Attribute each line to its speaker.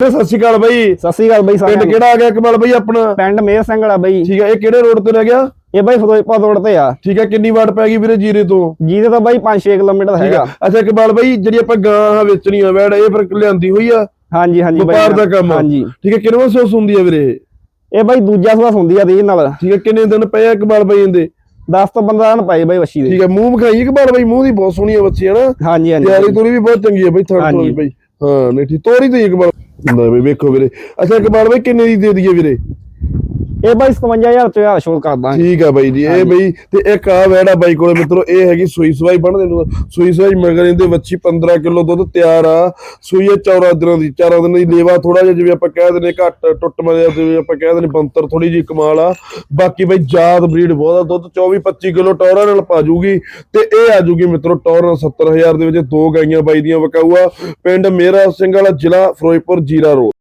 Speaker 1: ਸਤਿ ਸ਼੍ਰੀ ਅਕਾਲ ਬਾਈ।
Speaker 2: ਸਤਿ ਸ੍ਰੀ ਅਕਾਲ ਬਾਈ
Speaker 1: ਪਿੰਡ
Speaker 2: ਨੂੰ।
Speaker 1: ਕਿਹੜਾ ਆ ਗਿਆ ਕਮਾਲ ਬਾਈ ਆਪਣਾ?
Speaker 2: ਪਿੰਡ ਮੇਰ ਸਿੰਘ ਵਾਲਾ ਬਾਈ।
Speaker 1: ਠੀਕ ਹੈ ਇਹ ਕਿਹੜੇ ਰੋਡ ਤੇ ਰਹਿ ਗਿਆ?
Speaker 2: ਇਹ ਬਾਈ ਫਿਰੋਜ਼ਪੁਰ ਰੋਡ ਤੇ ਆ।
Speaker 1: ਠੀਕ ਹੈ ਕਿੰਨੀ ਵਾਟ ਪੈ ਗਈ ਵੀਰੇ ਜੀਰੇ ਤੋਂ?
Speaker 2: ਜਿਹਦੇ ਤੋਂ ਬਾਈ 5-6 ਕਿਲੋਮੀਟਰ
Speaker 1: ਠੀਕ
Speaker 2: ਹੈਗਾ।
Speaker 1: ਅੱਛਾ ਕਮਾਲ ਬਾਈ ਜਿਹੜੀ ਆਪਾਂ ਗਾਂ ਆ ਵੇਚਣੀ ਆ ਵੈੜ ਇਹ ਫਿਰ ਲਿਆਂਦੀ ਹੋਈ ਆ?
Speaker 2: ਹਾਂਜੀ ਹਾਂਜੀ ਬਾਈ।
Speaker 1: ਵਪਾਰ ਦਾ ਕੰਮ।
Speaker 2: ਹਾਂਜੀ।
Speaker 1: ਠੀਕ ਹੈ ਕਿੰਨਵਾਂ ਸੋਸ ਹੁੰਦੀ ਆ ਵੀਰੇ ਇਹ?
Speaker 2: ਬਾਈ ਦੂਜਾ ਸੁਆ ਹੁੰਦੀ ਆ ਰੀਜ ਨਾਲ।
Speaker 1: ਠੀਕ ਹੈ ਕਿੰਨੇ ਦਿਨ ਪਏ ਆ ਕਮਾਲ ਬਾਈ ਇਹਦੇ?
Speaker 2: 10 ਤੋਂ 15 ਦਿਨ ਪਾਏ ਬਾਈ ਵੱਛੀ ਦੇ।
Speaker 1: ਠੀਕ ਹੈ ਮੂੰਹ ਵਿਖਾਈਏ ਕਮਾਲ ਬਾਈ ਮੂੰਹ ਦੀ ਬਹੁਤ ਸੋਹਣੀ ਆ ਬੱਚੀ ਹੈ ਨਾ?
Speaker 2: ਹਾਂਜੀ ਹਾਂਜੀ।
Speaker 1: ਤਿਆਰੀ ਤੋਰੀ ਵੀ ਬਹੁਤ ਚੰਗੀ ਆ ਬਾਈ
Speaker 2: ਹਾਂਜੀ।
Speaker 1: ਤੋਰੀ ਬਾਈ। ਹਾਂ ਨਹੀਂ ਠੀਕ ਤੋਰੀ ਤੇ ਕਮਾਲ ਨਾ ਬਈ ਵੇਖੋ ਵੀਰੇ। ਅੱਛਾ ਕਮਾਲ ਬਾਈ ਕਿੰਨੇ ਦੀ ਦੇ ਦਈਏ ਵੀਰੇ?
Speaker 2: ਇਹ ਬਾਈ 57000 ਚ ਹਜ਼ਾਰ ਛੋੜ ਕਰਦਾ
Speaker 1: ਠੀਕ ਆ ਬਾਈ ਜੀ ਇਹ ਬਈ ਤੇ ਇੱਕ ਆ ਵੈੜਾ ਬਾਈ ਕੋਲੇ ਮਿੱਤਰੋ ਇਹ ਹੈਗੀ ਸੂਈ ਸਵਾਈ ਬਣਦੇ ਨੂੰ ਸੂਈ ਸਵਾਈ ਮਗਰ ਇਹਦੇ ਵੱਛੀ 15 ਕਿਲੋ ਦੁੱਧ ਤਿਆਰ ਆ। ਸੂਈ ਇਹ 14 ਦਿਨਾਂ ਦੀ 4 ਦਿਨਾਂ ਦੀ ਲੇਵਾ ਥੋੜਾ ਜਿਹਾ ਜਿਵੇਂ ਆਪਾਂ ਕਹਿ ਦਿੰਦੇ ਘੱਟ ਟੁੱਟ ਮਰਿਆ ਜਿਵੇਂ ਆਪਾਂ ਕਹਿ ਦਿੰਦੇ ਬੰਤਰ ਥੋੜੀ ਜੀ ਕਮਾਲ ਆ। ਬਾਕੀ ਬਈ ਜਾਤ ਬਰੀਡ ਬਹੁਤ ਦੁੱਧ 24 25 ਕਿਲੋ ਟੌਰਾ ਨਾਲ ਪਾ ਜੂਗੀ ਤੇ ਇਹ ਆ ਜੂਗੀ ਮਿੱਤਰੋ ਟੌਰਾ 70000 ਦੇ ਵਿੱਚ ਦੋ ਗਾਈਆਂ ਬਾਈ ਦੀਆਂ ਵਕਾਊਆ। ਪਿੰਡ ਮੇਰਾ ਸਿੰਘ ਵਾਲਾ ਜ਼ਿਲ੍ਹਾ ਫਿਰੋਜ਼ਪੁਰ ਜੀਰਾ ਰੋਡ।